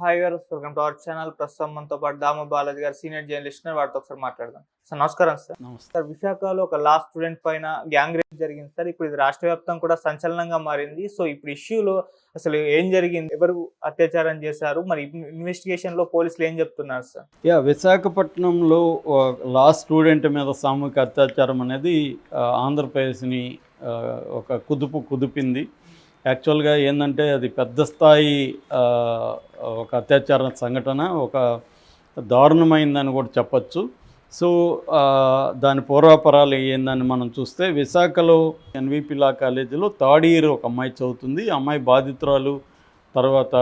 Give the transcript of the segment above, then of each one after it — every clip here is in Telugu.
హాయ్ గారు వెల్కమ్ టు అవర్ ఛానల్. ప్రస్తుతం మనతో పాటు దాము బాలాజీ గారు సీనియర్ జర్నలిస్ట్. వారితో ఒకసారి మాట్లాడదాం. సార్ నమస్కారం సార్. సార్ విశాఖలో ఒక లా స్టూడెంట్ పైన గ్యాంగ్ రేప్ జరిగింది సార్. ఇప్పుడు ఇది రాష్ట్ర వ్యాప్తం కూడా సంచలనంగా మారింది. సో ఇప్పుడు ఇష్యూలో అసలు ఏం జరిగింది? ఎవరు అత్యాచారం చేశారు? మరి ఇన్వెస్టిగేషన్లో పోలీసులు ఏం చెప్తున్నారు సార్? యా విశాఖపట్నంలో లా స్టూడెంట్ మీద సామూహిక అత్యాచారం అనేది ఆంధ్రప్రదేశ్ని ఒక కుదుపు కుదిపింది. యాక్చువల్గా ఏంటంటే అది పెద్ద స్థాయి ఒక అత్యాచార సంఘటన ఒక దారుణమైందని కూడా చెప్పచ్చు. సో దాని పూర్వాపరాలు ఏందని మనం చూస్తే విశాఖలో ఎన్విపి లా కాలేజీలో థర్డ్ ఇయర్ ఒక అమ్మాయి చదువుతుంది. ఆ అమ్మాయి బాధితురాలు తర్వాత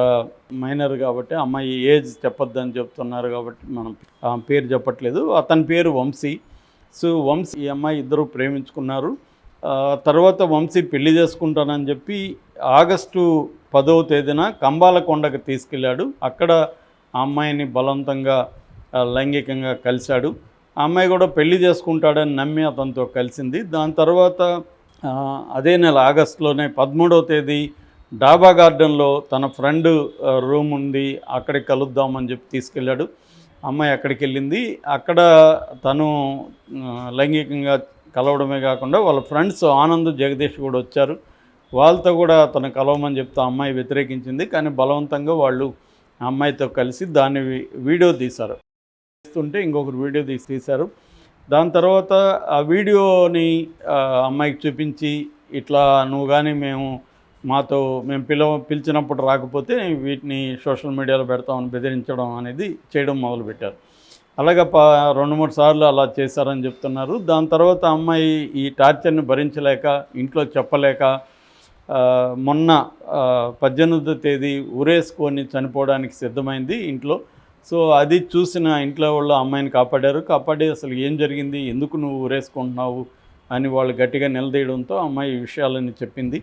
మైనర్ కాబట్టి అమ్మాయి ఏజ్ చెప్పొద్దని చెప్తున్నారు కాబట్టి మనం పేరు చెప్పట్లేదు. అతని పేరు వంశీ. సో వంశీ ఈ అమ్మాయి ఇద్దరు ప్రేమించుకున్నారు. తర్వాత వంశీ పెళ్ళి చేసుకుంటానని చెప్పి ఆగస్టు పదవ తేదీన కంబాలకొండకు తీసుకెళ్ళాడు. అక్కడ ఆ అమ్మాయిని బలవంతంగా లైంగికంగా కలిశాడు. ఆ అమ్మాయి కూడా పెళ్ళి చేసుకుంటాడని నమ్మి అతనితో కలిసింది. దాని తర్వాత అదే నెల ఆగస్టులోనే పదమూడవ తేదీ డాబా గార్డెన్లో తన ఫ్రెండ్ రూమ్ ఉంది అక్కడికి కలుద్దామని చెప్పి తీసుకెళ్ళాడు. అమ్మాయి అక్కడికి వెళ్ళింది. అక్కడ తను లైంగికంగా కలవడమే కాకుండా వాళ్ళ ఫ్రెండ్స్ ఆనంద్ జగదీష్ కూడా వచ్చారు. వాళ్ళతో కూడా తను కలవమని చెప్తే ఆ అమ్మాయి వ్యతిరేకించింది కానీ బలవంతంగా వాళ్ళు ఆ అమ్మాయితో కలిసి దాన్ని వీడియో తీశారు. చేస్తుంటే ఇంకొకరు వీడియో తీసి తీశారు. దాని తర్వాత ఆ వీడియోని అమ్మాయికి చూపించి ఇట్లా నువ్వు కానీ మేము మాతో మేము పిలవ పిలిచినప్పుడు రాకపోతే వీటిని సోషల్ మీడియాలో పెడతామని బెదిరించడం అనేది చేయడం మొదలుపెట్టారు. అలాగే ప రెండు మూడు సార్లు అలా చేశారని చెప్తున్నారు. దాని తర్వాత అమ్మాయి ఈ టార్చర్ని భరించలేక ఇంట్లో చెప్పలేక మొన్న పద్దెనిమిదో తేదీ ఉరేసుకొని చనిపోవడానికి సిద్ధమైంది ఇంట్లో. సో అది చూసిన ఇంట్లో వాళ్ళు అమ్మాయిని కాపాడారు. కాపాడి అసలు ఏం జరిగింది? ఎందుకు నువ్వు ఊరేసుకుంటున్నావు అని వాళ్ళు గట్టిగా నిలదీయడంతో అమ్మాయి ఈ విషయాలని చెప్పింది.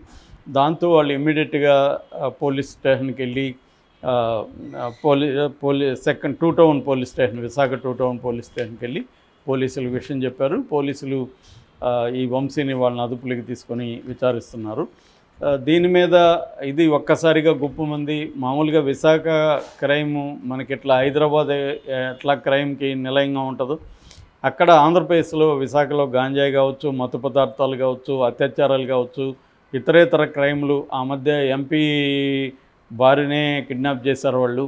దాంతో వాళ్ళు ఇమ్మీడియట్గా పోలీస్ స్టేషన్కి వెళ్ళి పోలీ పోలీ second two town police station Visakha two town police స్టేషన్కి వెళ్ళి పోలీసులు విషయం చెప్పారు. పోలీసులు ఈ వంశీని వాళ్ళని అదుపులోకి తీసుకొని విచారిస్తున్నారు. దీని మీద ఇది ఒక్కసారిగా గుప్పమంది మామూలుగా విశాఖ క్రైమ్ మనకి ఇట్లా హైదరాబాద్ ఎట్లా క్రైమ్కి నిలయంగా ఉంటుందో అక్కడ ఆంధ్రప్రదేశ్లో విశాఖలో గాంజాయి కావచ్చు మత్తు పదార్థాలు కావచ్చు అత్యాచారాలు కావచ్చు ఇతరేతర క్రైమ్లు ఆ మధ్య ఎంపీ భార్యనే కిడ్నాప్ చేశారు వాళ్ళు.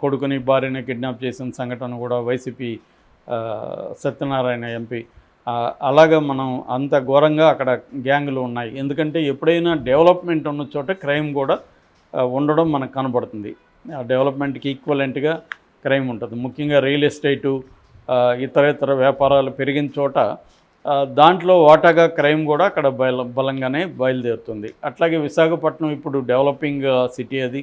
కొడుకుని భార్యనే కిడ్నాప్ చేసిన సంఘటన కూడా వైసీపీ సత్యనారాయణ ఎంపీ అలాగా మనం అంత ఘోరంగా అక్కడ గ్యాంగులు ఉన్నాయి. ఎందుకంటే ఎప్పుడైనా డెవలప్మెంట్ ఉన్న చోట క్రైమ్ కూడా ఉండడం మనకు కనబడుతుంది. ఆ డెవలప్మెంట్కి ఈక్వలెంట్గా క్రైమ్ ఉంటుంది. ముఖ్యంగా రియల్ ఎస్టేటు ఇతర ఇతర వ్యాపారాలు పెరిగిన చోట దాంట్లో వాటాగా క్రైమ్ కూడా అక్కడ బయల బలంగానే బయలుదేరుతుంది. అట్లాగే విశాఖపట్నం ఇప్పుడు డెవలపింగ్ సిటీ అది.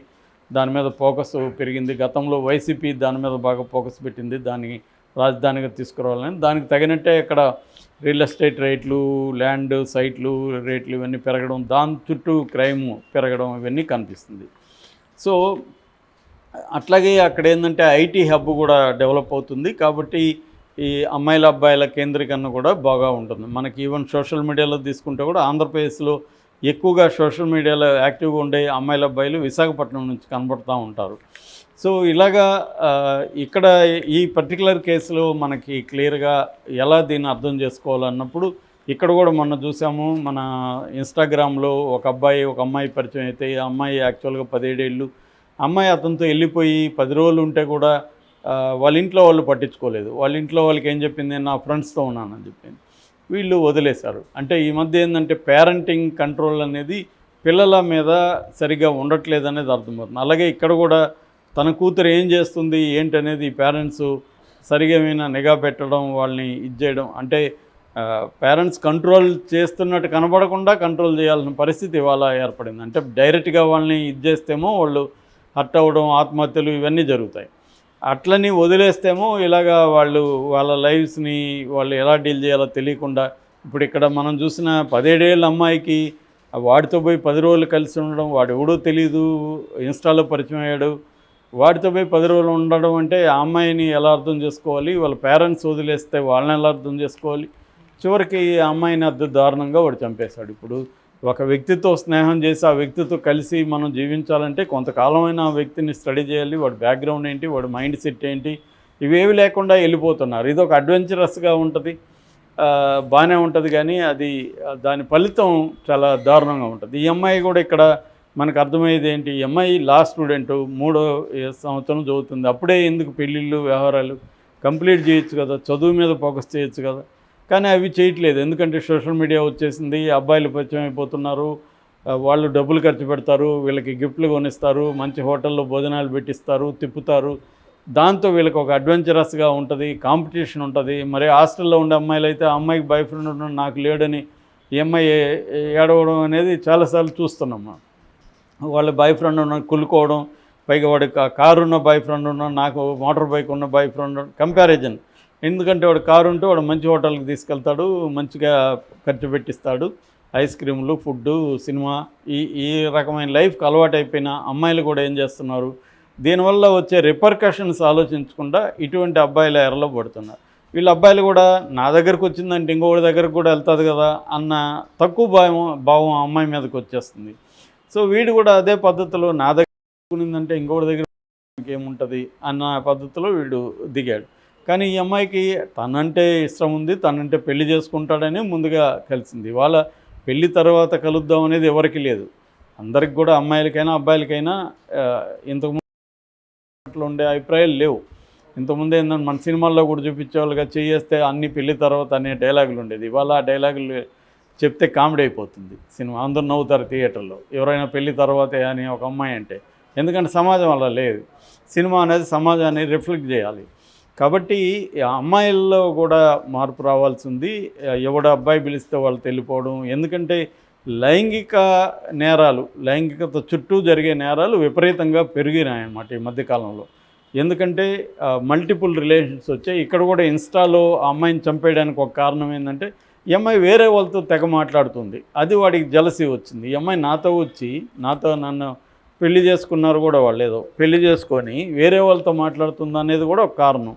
దాని మీద ఫోకస్ పెరిగింది. గతంలో వైసీపీ దాని మీద బాగా ఫోకస్ పెట్టింది. దాన్ని రాజధానిగా తీసుకురావాలని. దానికి తగినట్టే ఇక్కడ రియల్ ఎస్టేట్ రేట్లు ల్యాండ్ సైట్లు రేట్లు ఇవన్నీ పెరగడం దాని చుట్టూ క్రైమ్ పెరగడం ఇవన్నీ కనిపిస్తుంది. సో అట్లాగే అక్కడ ఏంటంటే ఐటీ హబ్ కూడా డెవలప్ అవుతుంది కాబట్టి ఈ అమ్మాయిల అబ్బాయిల కేంద్రీకరణ కూడా బాగా ఉంటుంది. మనకి ఈవెన్ సోషల్ మీడియాలో తీసుకుంటే కూడా ఆంధ్రప్రదేశ్లో ఎక్కువగా సోషల్ మీడియాలో యాక్టివ్గా ఉండే అమ్మాయిల అబ్బాయిలు విశాఖపట్నం నుంచి కనబడుతూ ఉంటారు. సో ఇలాగా ఇక్కడ ఈ పర్టికులర్ కేసులో మనకి క్లియర్గా ఎలా దీన్ని అర్థం చేసుకోవాలన్నప్పుడు ఇక్కడ కూడా మొన్న చూసాము మన ఇన్స్టాగ్రామ్లో ఒక అబ్బాయి ఒక అమ్మాయి పరిచయం అయితే ఆ అమ్మాయి యాక్చువల్గా పదిహేడేళ్ళు. అమ్మాయి అతనితో వెళ్ళిపోయి పది రోజులు ఉంటే కూడా వాళ్ళ ఇంట్లో వాళ్ళు పట్టించుకోలేదు. వాళ్ళ ఇంట్లో వాళ్ళకి ఏం చెప్పింది? నా ఫ్రెండ్స్తో ఉన్నానని చెప్పింది. వీళ్ళు వదిలేశారు. అంటే ఈ మధ్య ఏంటంటే పేరెంటింగ్ కంట్రోల్ అనేది పిల్లల మీద సరిగా ఉండట్లేదు అనేది అర్థమవుతుంది. అలాగే ఇక్కడ కూడా తన కూతురు ఏం చేస్తుంది ఏంటనేది పేరెంట్స్ సరిగమైన నిఘా పెట్టడం వాళ్ళని ఇది చేయడం అంటే పేరెంట్స్ కంట్రోల్ చేస్తున్నట్టు కనబడకుండా కంట్రోల్ చేయాల్సిన పరిస్థితి ఇవాళ ఏర్పడింది. అంటే డైరెక్ట్గా వాళ్ళని ఇది చేస్తేమో వాళ్ళు హర్ట్ అవ్వడం ఆత్మహత్యలు ఇవన్నీ జరుగుతాయి. అట్లని వదిలేస్తేమో ఇలాగా వాళ్ళు వాళ్ళ లైఫ్స్ని వాళ్ళు ఎలా డీల్ చేయాలో తెలియకుండా ఇప్పుడు ఇక్కడ మనం చూసిన పదిహేడేళ్ళ అమ్మాయికి వాడితో పోయి పది రోజులు కలిసి ఉండడం వాడు ఎవడో తెలియదు ఇన్స్టాలో పరిచయం అయ్యాడు వాడితో పోయి పది రోజులు ఉండడం అంటే ఆ అమ్మాయిని ఎలా అర్థం చేసుకోవాలి? వాళ్ళ పేరెంట్స్ వదిలేస్తే వాళ్ళని ఎలా అర్థం చేసుకోవాలి? చివరికి ఆ అమ్మాయిని అద్దె దారుణంగా వాడు చంపేశాడు. ఇప్పుడు ఒక వ్యక్తితో స్నేహం చేసి ఆ వ్యక్తితో కలిసి మనం జీవించాలంటే కొంతకాలమైన ఆ వ్యక్తిని స్టడీ చేయాలి. వాడి బ్యాక్గ్రౌండ్ ఏంటి? వాడి మైండ్ సెట్ ఏంటి? ఇవేవి లేకుండా వెళ్ళిపోతున్నారు. ఇది ఒక అడ్వెంచరస్గా ఉంటుంది. బాగానే ఉంటుంది కానీ అది దాని ఫలితం చాలా దారుణంగా ఉంటుంది. ఈ అమ్మాయి కూడా ఇక్కడ మనకు అర్థమయ్యేది ఏంటి? ఈ అమ్మాయి లా స్టూడెంట్ మూడో సంవత్సరం చదువుతుంది. అప్పుడే ఎందుకు పెళ్ళిళ్ళు వ్యవహారాలు కంప్లీట్ చేయొచ్చు కదా? చదువు మీద ఫోకస్ చేయొచ్చు కదా? కానీ అవి చేయట్లేదు. ఎందుకంటే సోషల్ మీడియా వచ్చేసింది అబ్బాయిలు పరిచయం అయిపోతున్నారు వాళ్ళు డబ్బులు ఖర్చు పెడతారు వీళ్ళకి గిఫ్ట్లు కొనిస్తారు మంచి హోటల్లో భోజనాలు పెట్టిస్తారు తిప్పుతారు. దాంతో వీళ్ళకి ఒక అడ్వెంచరస్గా ఉంటుంది కాంపిటీషన్ ఉంటుంది. మరి హాస్టల్లో ఉండే అమ్మాయిలు అయితే ఆ అమ్మాయికి బాయ్ ఫ్రెండ్ ఉండడం నాకు లేడని ఈ అమ్మాయి ఏడవడం అనేది చాలాసార్లు చూస్తున్నాం మనం. వాళ్ళ బాయ్ ఫ్రెండ్ ఉన్న కులుకోవడం పైగా వాడు కారు ఉన్న బాయ్ ఫ్రెండ్ ఉన్న నాకు మోటార్ బైక్ ఉన్న బాయ్ ఫ్రెండ్ కంపారిజన్. ఎందుకంటే వాడు కారు ఉంటే వాడు మంచి హోటల్కి తీసుకెళ్తాడు మంచిగా ఖర్చు పెట్టిస్తాడు. ఐస్ క్రీములు ఫుడ్డు సినిమా ఈ ఈ రకమైన లైఫ్కి అలవాటు అమ్మాయిలు కూడా ఏం చేస్తున్నారు? దీనివల్ల వచ్చే రిపర్కషన్స్ ఆలోచించకుండా ఇటువంటి అబ్బాయిల ఎరలో పడుతున్నారు. వీళ్ళ అబ్బాయిలు కూడా నా దగ్గరకు వచ్చిందంటే ఇంకోటి దగ్గరకు కూడా వెళ్తుంది కదా అన్న తక్కువ భావం భావం అమ్మాయి మీదకి వచ్చేస్తుంది. సో వీడు కూడా అదే పద్ధతిలో నా దగ్గర ఉన్నదంటే ఇంకోటి దగ్గర ఏముంటుంది అన్న పద్ధతిలో వీడు దిగాడు. కానీ ఈ అమ్మాయికి తనంటే ఇష్టం ఉంది తనంటే పెళ్ళి చేసుకుంటాడని ముందుగా కలిసింది. వాళ్ళ పెళ్ళి తర్వాత కలుద్దాం అనేది ఎవరికి లేదు. అందరికి కూడా అమ్మాయిలకైనా అబ్బాయిలకైనా ఇంతకుముందు ఉండే అభిప్రాయాలు లేవు. ఇంతకుముందు ఏంటంటే మన సినిమాల్లో కూడా చూపించేవాళ్ళుగా చేయేస్తే అన్ని పెళ్ళి తర్వాత అనే డైలాగులు ఉండేది. ఇవాళ ఆ డైలాగులు చెప్తే కామెడీ అయిపోతుంది. సినిమా అందరూ నవ్వుతారు థియేటర్లో. ఎవరైనా పెళ్ళి తర్వాతే అని ఒక అమ్మాయి అంటే ఎందుకంటే సమాజం అలా లేదు. సినిమా అనేది సమాజాన్ని రిఫ్లెక్ట్ చేయాలి. కాబట్టి అమ్మాయిల్లో కూడా మార్పు రావాల్సి ఉంది ఎవడ అబ్బాయి పిలిస్తే వాళ్ళు వెళ్ళిపోవడం ఎందుకంటే లైంగిక నేరాలు లైంగికత చుట్టూ జరిగే నేరాలు విపరీతంగా పెరిగినాయి అన్నమాట ఈ మధ్యకాలంలో. ఎందుకంటే మల్టిపుల్ రిలేషన్స్ వచ్చాయి. ఇక్కడ కూడా ఇన్స్టాలో అమ్మాయిని చంపేయడానికి ఒక కారణం ఏంటంటే ఈ అమ్మాయి వేరే వాళ్ళతో తెగ మాట్లాడుతుంది. అది వాడికి జలసి వచ్చింది. ఈ అమ్మాయి నాతో వచ్చి నాతో నన్ను పెళ్ళి చేసుకున్నారు కూడా వాళ్ళు ఏదో పెళ్ళి చేసుకొని వేరే వాళ్ళతో మాట్లాడుతుంది అనేది కూడా ఒక కారణం.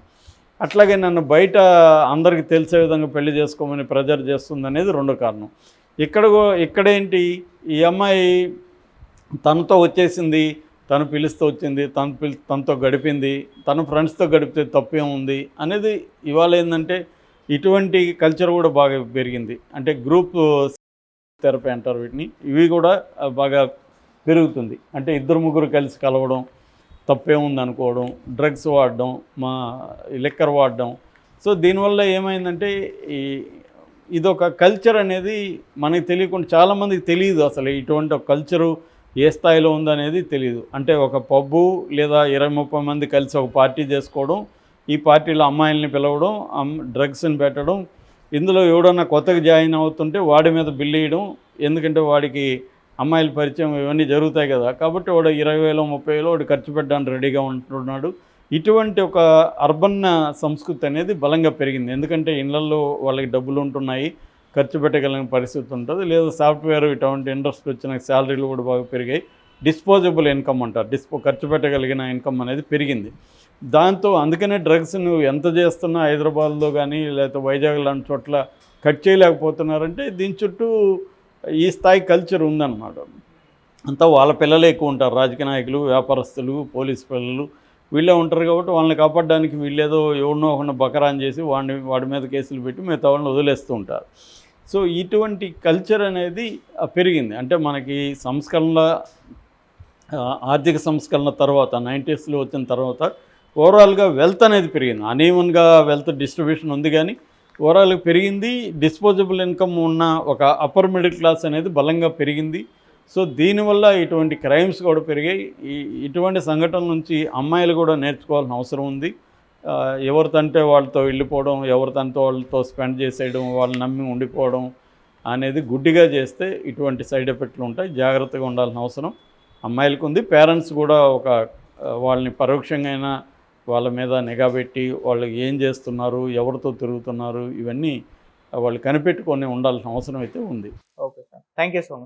అట్లాగే నన్ను బయట అందరికీ తెలిసే విధంగా పెళ్ళి చేసుకోమని ప్రెజర్ చేస్తుంది అనేది రెండో కారణం. ఇక్కడ ఇక్కడేంటి? ఈ అమ్మాయి తనతో వచ్చేసింది తను పిలుస్తూ వచ్చింది తను పిలి తనతో గడిపింది తన ఫ్రెండ్స్తో గడిపితే తప్పేముంది అనేది ఇవాళ ఏంటంటే ఇటువంటి కల్చర్ కూడా బాగా పెరిగింది. అంటే గ్రూప్ థెరపీ అంటారు వీటిని. ఇవి కూడా బాగా పెరుగుతుంది. అంటే ఇద్దరు ముగ్గురు కలిసి కలవడం తప్పేముంది అనుకోవడం డ్రగ్స్ వాడడం మా లిక్కర్ వాడడం. సో దీనివల్ల ఏమైందంటే ఈ ఇదొక కల్చర్ అనేది మనకి తెలియకుండా చాలామందికి తెలియదు అసలు ఇటువంటి ఒక కల్చరు ఏ స్థాయిలో ఉందనేది తెలియదు. అంటే ఒక పబ్బు లేదా ఇరవై ముప్పై మంది కలిసి ఒక పార్టీ చేసుకోవడం ఈ పార్టీలో అమ్మాయిల్ని పిలవడం డ్రగ్స్ని పెట్టడం ఇందులో ఎవడన్నా కొత్తగా జాయిన్ అవుతుంటే వాడి మీద బిల్లు వేయడం ఎందుకంటే వాడికి అమ్మాయిల పరిచయం ఇవన్నీ జరుగుతాయి కదా. కాబట్టి వాడు ఇరవై వేలు ముప్పై వేలు వాడు ఖర్చు పెట్టడానికి రెడీగా ఉంటున్నాడు. ఇటువంటి ఒక అర్బన్ సంస్కృతి అనేది బలంగా పెరిగింది. ఎందుకంటే ఇళ్ళలో వాళ్ళకి డబ్బులు ఉంటున్నాయి ఖర్చు పెట్టగలిగిన పరిస్థితి ఉంటుంది. లేదా సాఫ్ట్వేర్ ఇటువంటి ఇండస్ట్రీ వచ్చిన శాలరీలు కూడా బాగా పెరిగాయి. డిస్పోజబుల్ ఇన్కమ్ అంటారు. డిస్పో ఖర్చు పెట్టగలిగిన ఇన్కమ్ అనేది పెరిగింది. దాంతో అందుకనే డ్రగ్స్ నువ్వు ఎంత చేస్తున్నా హైదరాబాద్లో కానీ లేకపోతే వైజాగ్ లాంటి చోట్ల కట్ చేయలేకపోతున్నారంటే దీని చుట్టూ ఈ స్థాయి కల్చర్ ఉందన్నమాట. అంతా వాళ్ళ పిల్లలే ఎక్కువ ఉంటారు. రాజకీయ నాయకులు వ్యాపారస్తులు పోలీస్ పిల్లలు వీళ్ళే ఉంటారు కాబట్టి వాళ్ళని కాపాడడానికి వీళ్ళేదో ఎవరినో ఒకరిని బకరాన్ చేసి వాడిని వాడి మీద కేసులు పెట్టి మిగతా వాళ్ళని వదిలేస్తూ ఉంటారు. సో ఇటువంటి కల్చర్ అనేది పెరిగింది. అంటే మనకి సంస్కరణల ఆర్థిక సంస్కరణ తర్వాత నైంటీస్లో వచ్చిన తర్వాత ఓవరాల్గా వెల్త్ అనేది పెరిగింది. అనీవన్గా వెల్త్ డిస్ట్రిబ్యూషన్ ఉంది కానీ ఓవరాల్గా పెరిగింది. డిస్పోజబుల్ ఇన్కమ్ ఉన్న ఒక అప్పర్ మిడిల్ క్లాస్ అనేది బలంగా పెరిగింది. సో దీనివల్ల ఇటువంటి క్రైమ్స్ కూడా పెరిగాయి. ఇటువంటి సంఘటనల నుంచి అమ్మాయిలు కూడా నేర్చుకోవాల్సిన అవసరం ఉంది. ఆ, ఎవరితంటే వాళ్ళతో వెళ్ళిపోవడం ఎవరితంటే వాళ్ళతో స్పెండ్ చేసేయడం వాళ్ళని నమ్మి ఉండిపోవడం అనేది గుడ్డిగా చేస్తే ఇటువంటి సైడ్ ఎఫెక్ట్లు ఉంటాయి. జాగ్రత్తగా ఉండాల్సిన అవసరం. అమ్మాయిలకు ఉంది పేరెంట్స్ కూడా ఒక వాళ్ళని పరోక్షంగా అయినా వాళ్ళ మీద నిఘా పెట్టి వాళ్ళు ఏం చేస్తున్నారు ఎవరితో తిరుగుతున్నారు ఇవన్నీ వాళ్ళు కనిపెట్టుకొని ఉండాల్సిన అవసరం అయితే ఉంది. Okay sir. Thank you so much.